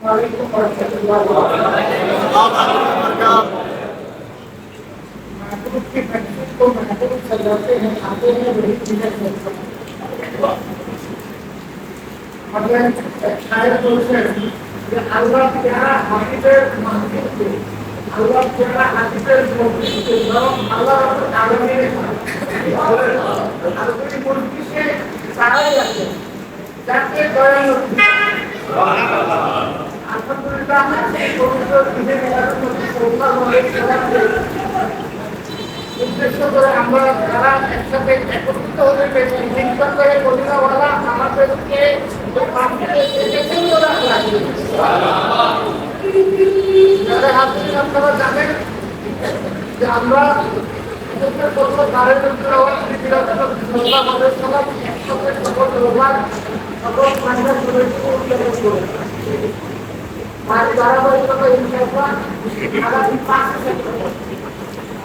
আল্লাহ যারা হাফিজের মাহফিলকে আল্লাহ যারা হাফিজের বরং আল্লাহ রাব্বুল আলামিনের আল্লাহর মজলিসে তারাই আছে যাকে দয়া উদ্দেশ্য করে আমরা যারা একসাথে একত্রিত হতে পেরেছি চিন্তা করে কলিকাওয়ালা আমাদেরকে যারা হাতে আপনারা জানেন যে আমরা একসাথে সকল রোগার সকল মাইনাস আর ধারাবাহিকতা ইনশাআল্লাহ আগামী পাঁচ সেপ্টেম্বর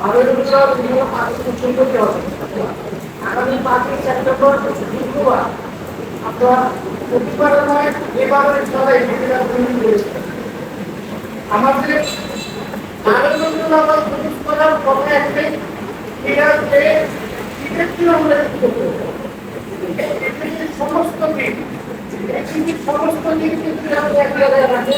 আবেদনগুলো বিভিন্ন পাঁচটি সুন্দরী আগামী পাঁচই সেপ্টেম্বর শুক্রবার আমরা প্রতিবারের নয় এবারের আমাদের করার কথা একটাই এটা যে সমস্ত দিক সমস্ত দিক কিন্তু আমাদের এক জায়গায় রাখে।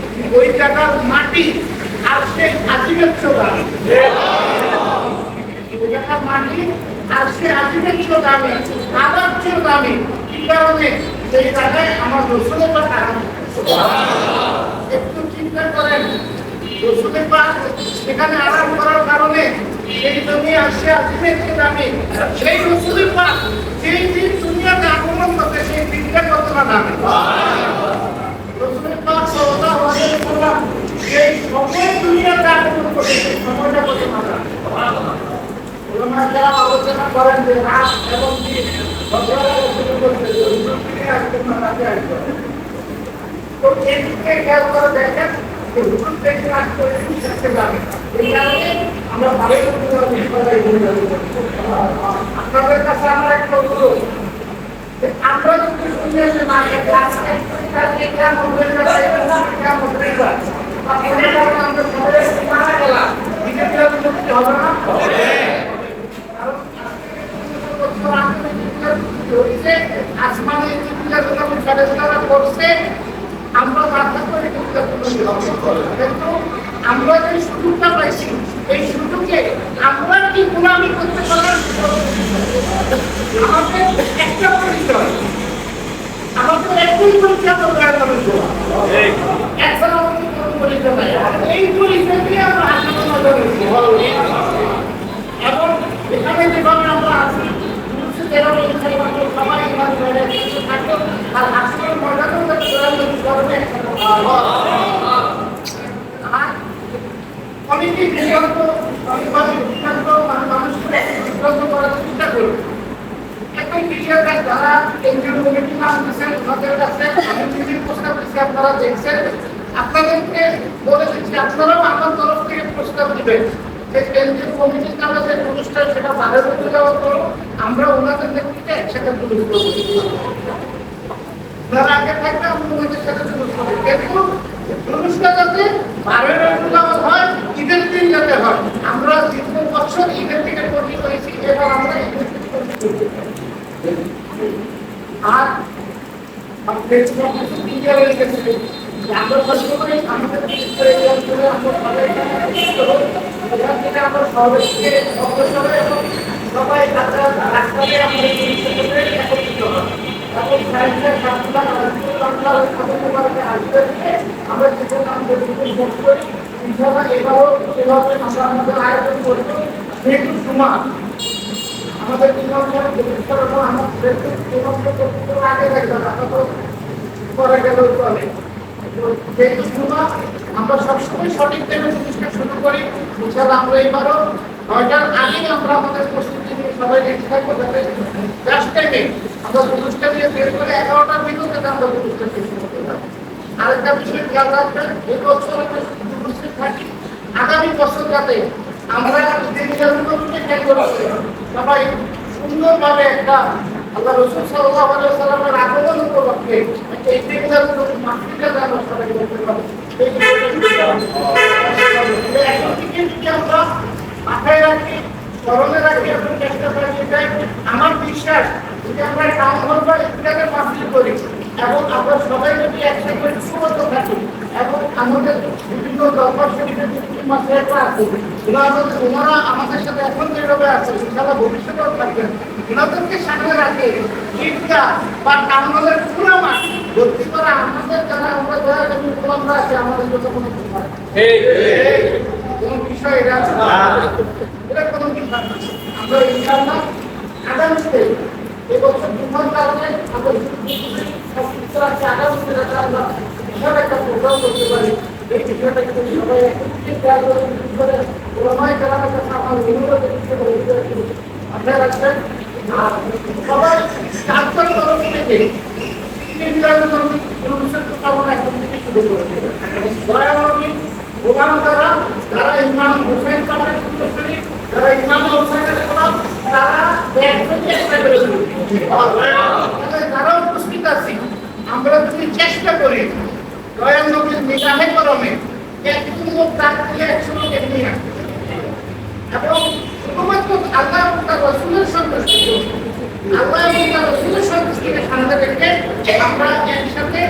ওই জায়গার মাটি আর সে আজিমের জায়গার মাটি আর সে আজিমের আদার চেয়ে দামি কি কারণে? সেই জায়গায় আমার রসুলের পাক একটু চিন্তা করেন, রসুলের পাক সেখানে আরাম করার কারণে সেই জমি আসে আজিমের দামি সেই রসুলের পাক যেই দিন দুনিয়াতে আগমন করতে সেই দিনটা কতটা দামি। ওয়াসাল্লাম এই সময় আমরা যদি শুনে কেমন হয়ে যাচ্ছে আমরা সবাই মারা গেলাম নিজের মুক্তি হবে না আসমানে যখন ফেরেস্তারা করছে আমরা প্রার্থনা করে কিন্তু আমরা যে সুযোগটা পাইছি এই সুযোগে আমরা কি গোলামি করতে পারার আমাদের একটা পরিচয়। আমাদের একই পরিচয় তো। করে এছাড়া আমাদের কোনো পরিচয় নাই। এই পরিচয় দিয়ে আমরা এখানে এখানে আর অনেকেই বিভ্রান্ত অনেকভাবে বিভ্রান্ত মানে মানুষকে বিভ্রান্ত করার চেষ্টা করবে একদম যারা এনজিও কমিটি আসতেছেন ওনাদের কাছে আমি প্রস্তাব দিচ্ছি আপনারা দেখছেন। আপনাদেরকে বলে দিচ্ছি, আপনারাও আমার তরফ থেকে প্রস্তাব দিবেন সেটা যাওয়ার পর আমরা ওনাদের নেতৃত্বে একসাথে পুলিশ করব। ওনারা সাথে পুলিশ করব। যাতে বারোই রবিউল হয়, ঈদের দিন যাতে হয়, আমরা দীর্ঘ বছর ঈদের দিকে তৈরি করেছি এবার আমরা ঈদের। আর আমরা আমাদের করে, আমরা সবাইকে অগ্রসর এবং সবাই রাস্তা রাস্তাতে আমরা একত্রিত হব। এবং সাইন্সের ছাত্ররা বাংলা ছাত্রকে আসবে। আমরা যেখানে আমাদের ভোট করি ইনশাআল্লাহ এবারও এভাবে আমরা আমাদের আয়োজন করব। যেহেতু সময় আমাদের পরে গেলেও চলে যেহেতু সময় আমরা সবসময় সঠিক টাইমে জিনিসটা শুরু করি। ইনশাআল্লাহ আমরা এবারও নয়টার আগেই আমরা আমাদের প্রস্তুতি নিয়ে সবাই রেডি থাকব যাতে জাস্ট আমরা অনুষ্ঠান নিয়ে বের করে এগারোটার ভিতর থেকে আমরা অনুষ্ঠান শুরু করতে পারি আরেকটা বিষয় খেয়াল রাখবেন, এই বছর থাকি। আগামী বছর যাতে আমরা সবাই সুন্দরভাবে একটা আল্লাহ রসুল সাল্লাহ সাল্লামের আগমন উপলক্ষে একটা নির্বাচন মাতৃকা আমরা সবাই আমরা মাথায় রাখি, স্মরণে রাখি চেষ্টা করি এটাই আমার বিশ্বাস, যদি আমরা টাউন হল বা মাতৃ করি এবং আমরা সবাই যদি একসাথে ঐক্যবদ্ধ থাকি। এবং আমাদের বিভিন্ন দরবার আছে। ওনারা আমাদের সাথে এখন যেভাবে আছে, ইনশাআল্লাহ ভবিষ্যতেও থাকবেন ওনাদেরকে সামনে রাখে ঈদগাহ বা টাউনের পুরো মাঠ। ভর্তি করা আমাদের যারা আমরা যারা উপলব্ধ আছে, আমাদের জন্য কোনো কোনো বিষয় এটা এটা কোনো না। আমরা ইনশাআল্লাহ আগামীতে এবছর দুর্ঘট কারণে আমরা কিছু আছে আগামীতে যাতে আমরা বিশাল একটা প্রোগ্রাম করতে পারি এই বিষয়টা কিন্তু সবাই একত্রিত খেয়াল করে করে ওলামায়ে কেরামের কাছে আমার অনুরোধ মাথায় রাখবেন আর সবাই চারজন তরফ থেকে যারা ইমাম হোসেন গোলাম, তারা একজন চেষ্টা করে তাহলে উপস্থিত আছি আমরা যদি চেষ্টা করি দয়াল নবীর নিগাহে করমে একজন লোক ডাক দিলে একশো লোক আসবে এবং শুধুমাত্র আল্লাহ এবং তার রসুলের সন্তুষ্টি আল্লাহ এবং তার রসুলের সন্তুষ্টিকে সামনে রেখে আমরা একসাথে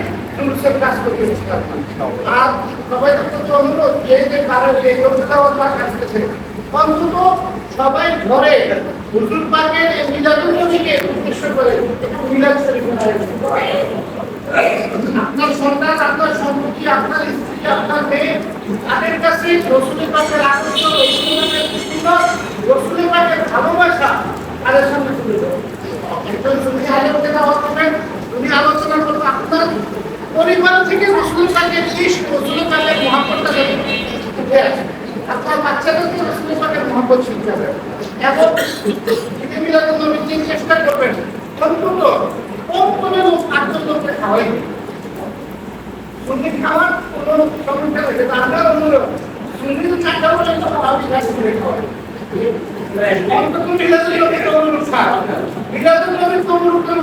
কাজ আর সবাই প্রতি অনুরোধ যে যে এই লোকটা কাজতেছে অন্তত সবাই ঘরে হুজুর পাকের মিলাদুল নবীকে আপনার সন্তান, আপনার সম্পত্তি, আপনার স্ত্রী, আপনার মেয়ে, তাদের কাছে রসুলের পাশের আদর্শ, রসুলের পুষ্টিকর রসুলের পাশের ভালোবাসা তাদের সামনে তুলে আলোচনা করবেন আপনার পরিবার থেকে রসুলের পাশে শেষ যদি উঠে আসে আপনার বাচ্চাদেরকে রসুলের পাশের মহাপত শিখতে হবে এবং চেষ্টা করবেন। অন্তত কম আটজন লোককে খাওয়াই খাওয়ার কোনো সমস্যা সংগীত চারটা বলে তো করে খাওয়াই অন্তত মিলাদুল নবীর অনুরোধ খাওয়া মিলাদুল নবীর অনুরোধ করে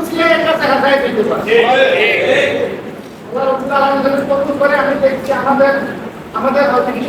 পারে। আমাদের আমাদের হয়তো কিছু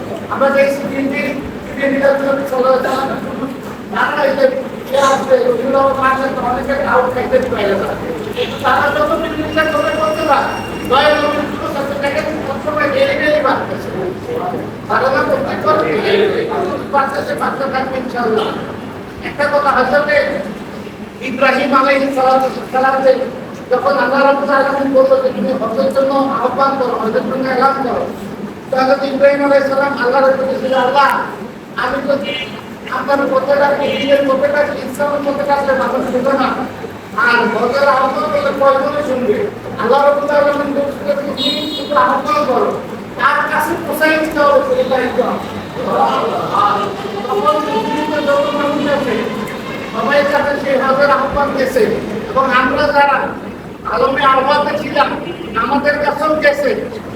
আমরা দেখছি সাল্লাল্লাহু আলাইহি ওয়াসাল্লাম তারা এই যে একটা কথা ইব্রাহিম যখন আল্লাহ যে তুমি হজের জন্য আহ্বান করো, হজের জন্য করো তো হযরত ইব্রাহিম আলাইহিস সালাম আল্লাহর ছিল আল্লাহ, আমি যদি আপনার কথাটা দিনের কথাটা ইসলামের কথাটা আসলে মানুষ শুনবে না। আর গজের আহ্বান করলে কয়জনে শুনবে। আল্লাহ রবুল্লাহ আলমিন শুধু আহ্বান করো, তার কাছে পোষাই দিতে হবে সেটা একদম তখন আমরা যারা আলমে আহ্বানে ছিলাম। আমাদের কাছেও গেছে।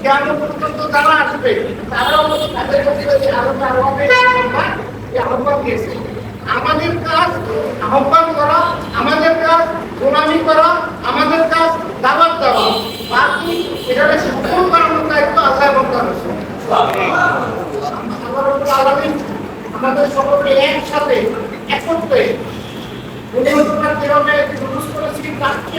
কেন পর্যন্ত তারা আসবে, তারাও আলমে আহ্বানে আহ্বান আমাদের কাজ আহ্বান করা, আমাদের কাজ গোলামি করা, আমাদের কাজ দাবাত দেওয়া। বাকি এখানে সফল করানোর দায়িত্ব আল্লাহ বন্ধার আলামিন আমাদের সকলকে একসাথে একত্রে জুলুস করেছি। তাকে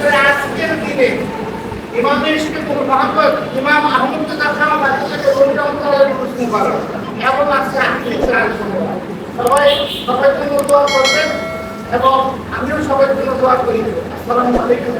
করে আজকের দিনে ইমামের কোন মহব্বত ইমাম আহমদ খান বাদশাহকে রবি প্রশ্ন আলাইহি এমন আছে আজকে আজকে সবাই সবাই জন্য দোয়া করবেন এবং আমিও সবার জন্য দোয়া করি। আসসালামু আলাইকুম।